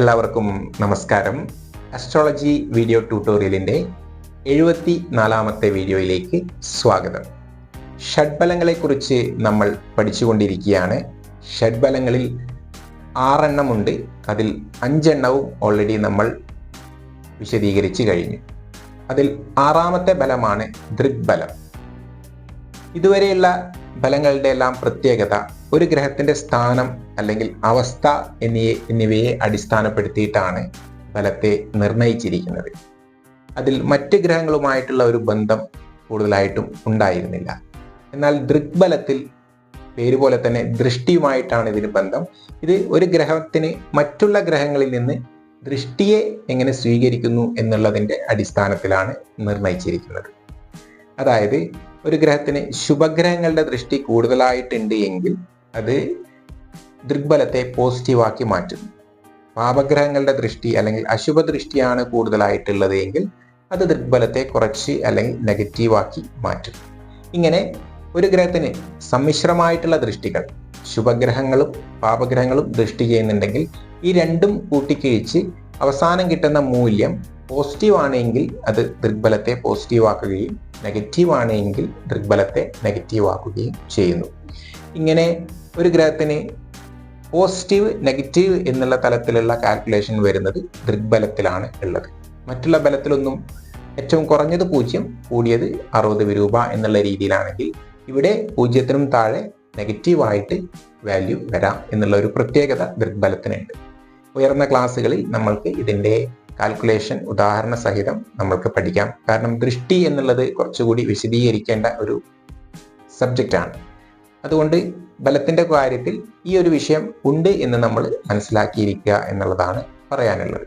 എല്ലാവർക്കും നമസ്കാരം. Astrology video ട്യൂട്ടോറിയലിന്റെ എഴുപത്തി നാലാമത്തെ വീഡിയോയിലേക്ക് സ്വാഗതം. ഷഡ്ബലങ്ങളെക്കുറിച്ച് നമ്മൾ പഠിച്ചുകൊണ്ടിരിക്കുകയാണ്. ഷഡ്ബലങ്ങളിൽ ആറെണ്ണമുണ്ട് അതിൽ അഞ്ചെണ്ണവും ഓൾറെഡി നമ്മൾ വിശദീകരിച്ച് കഴിഞ്ഞു. അതിൽ ആറാമത്തെ ബലമാണ് ദൃഗ്ബലം ഇതുവരെയുള്ള ബലങ്ങളുടെ എല്ലാം പ്രത്യേകത ഒരു ഗ്രഹത്തിന്റെ സ്ഥാനം അല്ലെങ്കിൽ അവസ്ഥ എന്നീ എന്നിവയെ അടിസ്ഥാനപ്പെടുത്തിയിട്ടാണ് ബലത്തെ നിർണയിച്ചിരിക്കുന്നത്. അതിൽ മറ്റ് ഗ്രഹങ്ങളുമായിട്ടുള്ള ഒരു ബന്ധം കൂടുതലായിട്ടും ഉണ്ടായിരുന്നില്ല. എന്നാൽ ദൃക്ബലത്തിൽ പേര് പോലെ തന്നെ ദൃഷ്ടിയുമായിട്ടാണ് ഇതിന് ബന്ധം. ഇത് ഒരു ഗ്രഹത്തിന് മറ്റുള്ള ഗ്രഹങ്ങളിൽ നിന്ന് ദൃഷ്ടിയെ എങ്ങനെ സ്വീകരിക്കുന്നു എന്നുള്ളതിന്റെ അടിസ്ഥാനത്തിലാണ് നിർണയിച്ചിരിക്കുന്നത്. അതായത് ഒരു ഗ്രഹത്തിന് ശുഭഗ്രഹങ്ങളുടെ ദൃഷ്ടി കൂടുതലായിട്ടുണ്ട് എങ്കിൽ അത് ദൃഗ്ബലത്തെ പോസിറ്റീവാക്കി മാറ്റുന്നു. പാപഗ്രഹങ്ങളുടെ ദൃഷ്ടി അല്ലെങ്കിൽ അശുഭ ദൃഷ്ടിയാണ് കൂടുതലായിട്ടുള്ളത് എങ്കിൽ അത് ദൃഗ്ബലത്തെ കുറച്ച് അല്ലെങ്കിൽ നെഗറ്റീവാക്കി മാറ്റും ഇങ്ങനെ ഒരു ഗ്രഹത്തിന് സമ്മിശ്രമായിട്ടുള്ള ദൃഷ്ടികൾ ശുഭഗ്രഹങ്ങളും പാപഗ്രഹങ്ങളും ദൃഷ്ടി ചെയ്യുന്നുണ്ടെങ്കിൽ ഈ രണ്ടും കൂട്ടിക്കിഴിച്ച് അവസാനം കിട്ടുന്ന മൂല്യം പോസിറ്റീവ് ആണെങ്കിൽ അത് ദൃഗ്ബലത്തെ പോസിറ്റീവാക്കുകയും നെഗറ്റീവ് ആണെങ്കിൽ ദൃഗ്ബലത്തെ നെഗറ്റീവാക്കുകയും ചെയ്യുന്നു. ഇങ്ങനെ ഒരു ഗ്രഹത്തിന് പോസിറ്റീവ് നെഗറ്റീവ് എന്നുള്ള തലത്തിലുള്ള കാൽക്കുലേഷൻ വരുന്നത് ദൃഗ്ബലത്തിലാണ് ഉള്ളത്. മറ്റുള്ള ബലത്തിലൊന്നും ഏറ്റവും കുറഞ്ഞത് പൂജ്യം കൂടിയത് അറുപത് രൂപ എന്നുള്ള രീതിയിലാണെങ്കിൽ ഇവിടെ പൂജ്യത്തിനും താഴെ നെഗറ്റീവായിട്ട് വാല്യൂ വരാം എന്നുള്ള ഒരു പ്രത്യേകത ദൃഗ്ബലത്തിനുണ്ട്. ഉയർന്ന ക്ലാസ്സുകളിൽ നമ്മൾക്ക് ഇതിന്റെ കാൽക്കുലേഷൻ ഉദാഹരണ സഹിതം നമ്മൾക്ക് പഠിക്കാം. കാരണം ദൃഷ്ടി എന്നുള്ളത് കുറച്ചുകൂടി വിശദീകരിക്കേണ്ട ഒരു സബ്ജക്റ്റാണ് അതുകൊണ്ട് ബലത്തിന്റെ കാര്യത്തിൽ ഈ ഒരു വിഷയം ഉണ്ട് എന്ന് നമ്മൾ മനസ്സിലാക്കിയിരിക്കുക എന്നുള്ളതാണ് പറയാനുള്ളത്.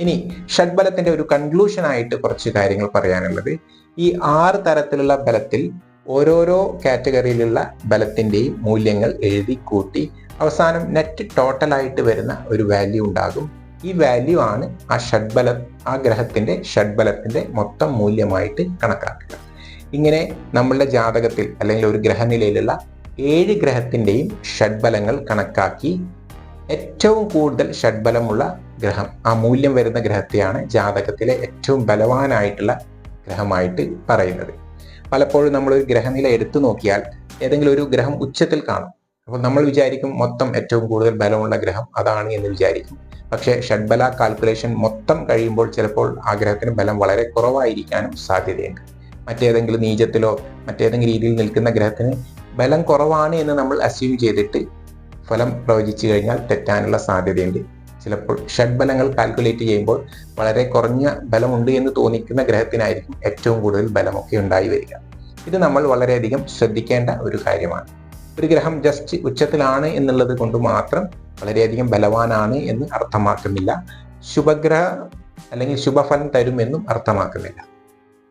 ഇനി ഷഡ്ബലത്തിന്റെ ഒരു കൺക്ലൂഷനായിട്ട് കുറച്ച് കാര്യങ്ങൾ പറയാനുള്ളത്. ഈ ആറ് തരത്തിലുള്ള ബലത്തിൽ ഓരോരോ കാറ്റഗറിയിലുള്ള ബലത്തിന്റെയും മൂല്യങ്ങൾ എഴുതി കൂട്ടി അവസാനം നെറ്റ് ടോട്ടലായിട്ട് വരുന്ന ഒരു വാല്യൂ ഉണ്ടാകും. ഈ വാല്യൂ ആണ് ആ ഷഡ്ബല ആ ഗ്രഹത്തിന്റെ ഷഡ്ബലത്തിന്റെ മൊത്തം മൂല്യമായിട്ട് കണക്കാക്കുക. ഇങ്ങനെ നമ്മളുടെ ജാതകത്തിൽ അല്ലെങ്കിൽ ഒരു ഗ്രഹനിലയിലുള്ള ഏഴ് ഗ്രഹത്തിന്റെയും ഷഡ്ബലങ്ങൾ കണക്കാക്കി ഏറ്റവും കൂടുതൽ ഷഡ്ബലമുള്ള ഗ്രഹം ആ മൂല്യം വരുന്ന ഗ്രഹത്തെയാണ് ജാതകത്തിലെ ഏറ്റവും ബലവാനായിട്ടുള്ള ഗ്രഹമായിട്ട് പറയുന്നത്. പലപ്പോഴും നമ്മൾ ഒരു ഗ്രഹനില എടുത്തു നോക്കിയാൽ ഏതെങ്കിലും ഒരു ഗ്രഹം ഉച്ചത്തിൽ കാണും. അപ്പോൾ നമ്മൾ വിചാരിക്കും മൊത്തം ഏറ്റവും കൂടുതൽ ബലമുള്ള ഗ്രഹം അതാണ് എന്ന് വിചാരിക്കും. പക്ഷേ ഷഡ്ബല കാൽക്കുലേഷൻ മൊത്തം കഴിയുമ്പോൾ ചിലപ്പോൾ ആ ഗ്രഹത്തിന് ബലം വളരെ കുറവായിരിക്കാനും സാധ്യതയുണ്ട്. മറ്റേതെങ്കിലും നീചത്തിലോ മറ്റേതെങ്കിലും രീതിയിൽ നിൽക്കുന്ന ഗ്രഹത്തിന് ബലം കുറവാണ് എന്ന് നമ്മൾ അസ്യൂം ചെയ്തിട്ട് ഫലം പ്രവചിച്ചു കഴിഞ്ഞാൽ തെറ്റാനുള്ള സാധ്യതയുണ്ട്. ചിലപ്പോൾ ഷഡ്ബലങ്ങൾ കാൽക്കുലേറ്റ് ചെയ്യുമ്പോൾ വളരെ കുറഞ്ഞ ബലമുണ്ട് എന്ന് തോന്നിക്കുന്ന ഗ്രഹത്തിനായിരിക്കും ഏറ്റവും കൂടുതൽ ബലമൊക്കെ ഉണ്ടായി വരിക. ഇത് നമ്മൾ വളരെയധികം ശ്രദ്ധിക്കേണ്ട ഒരു കാര്യമാണ്. ഒരു ഗ്രഹം ജസ്റ്റ് ഉച്ചത്തിലാണ് എന്നുള്ളത് കൊണ്ട് മാത്രം വളരെയധികം ബലവാനാണ് എന്ന് അർത്ഥമാക്കുന്നില്ല. ശുഭഗ്രഹ അല്ലെങ്കിൽ ശുഭഫലം തരുമെന്നും അർത്ഥമാക്കുന്നില്ല.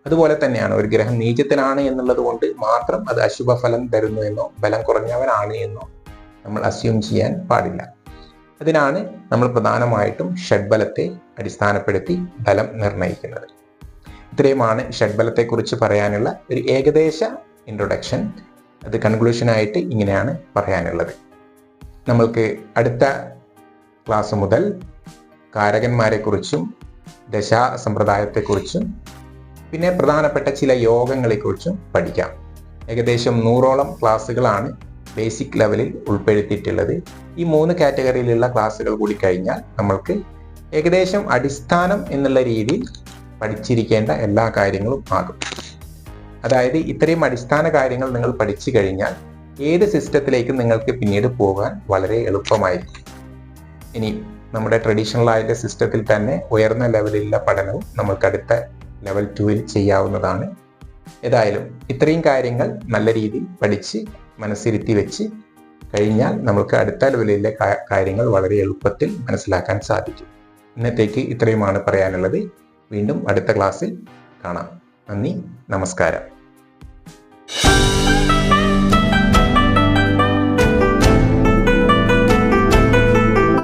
അതുപോലെ തന്നെയാണ്. ഒരു ഗ്രഹം നീചത്തിലാണ് എന്നുള്ളത് കൊണ്ട് മാത്രം അത് അശുഭഫലം തരുന്നു എന്നോ ബലം കുറഞ്ഞവനാണ് എന്നോ നമ്മൾ അസ്യൂം ചെയ്യാൻ പാടില്ല. അതിനാണ് നമ്മൾ പ്രധാനമായിട്ടും ഷഡ്ബലത്തെ അടിസ്ഥാനപ്പെടുത്തി ബലം നിർണയിക്കുന്നത്. ഇത്രയുമാണ് ഷഡ്ബലത്തെക്കുറിച്ച് പറയാനുള്ള ഒരു ഏകദേശ ഇൻട്രൊഡക്ഷൻ അത് കൺക്ലൂഷനായിട്ട് ഇങ്ങനെയാണ് പറയാനുള്ളത്. നമ്മൾക്ക് അടുത്ത ക്ലാസ് മുതൽ കാരകന്മാരെക്കുറിച്ചും ദശാ സമ്പ്രദായത്തെക്കുറിച്ചും പിന്നെ പ്രധാനപ്പെട്ട ചില യോഗങ്ങളെക്കുറിച്ചും പഠിക്കാം. ഏകദേശം നൂറോളം ക്ലാസ്സുകളാണ് ബേസിക് ലെവലിൽ ഉൾപ്പെടുത്തിയിട്ടുള്ളത്. ഈ മൂന്ന് കാറ്റഗറിയിലുള്ള ക്ലാസ്സുകൾ കൂടി കഴിഞ്ഞാൽ നമ്മൾക്ക് ഏകദേശം അടിസ്ഥാനം എന്നുള്ള രീതിയിൽ പഠിച്ചിരിക്കേണ്ട എല്ലാ കാര്യങ്ങളും ആകും. അതായത് ഇത്രയും അടിസ്ഥാന കാര്യങ്ങൾ നിങ്ങൾ പഠിച്ചു കഴിഞ്ഞാൽ ഏത് സിസ്റ്റത്തിലേക്കും നിങ്ങൾക്ക് പിന്നീട് പോകാൻ വളരെ എളുപ്പമായിരിക്കും. ഇനി നമ്മുടെ ട്രഡീഷണൽ ആയിട്ടുള്ള സിസ്റ്റത്തിൽ തന്നെ ഉയർന്ന ലെവലിലുള്ള പഠനവും നമുക്ക് അടുത്ത ലെവൽ ടുവിൽ ചെയ്യാവുന്നതാണ്. ഏതായാലും ഇത്രയും കാര്യങ്ങൾ നല്ല രീതിയിൽ പഠിച്ച് മനസ്സിരുത്തി വെച്ച് കഴിഞ്ഞാൽ നമുക്ക് അടുത്ത ലെവലിലെ കാര്യങ്ങൾ വളരെ എളുപ്പത്തിൽ മനസ്സിലാക്കാൻ സാധിക്കും. ഇന്നത്തേക്ക് ഇത്രയുമാണ് പറയാനുള്ളത്. വീണ്ടും അടുത്ത ക്ലാസ്സിൽ കാണാം. നന്ദി നമസ്കാരം.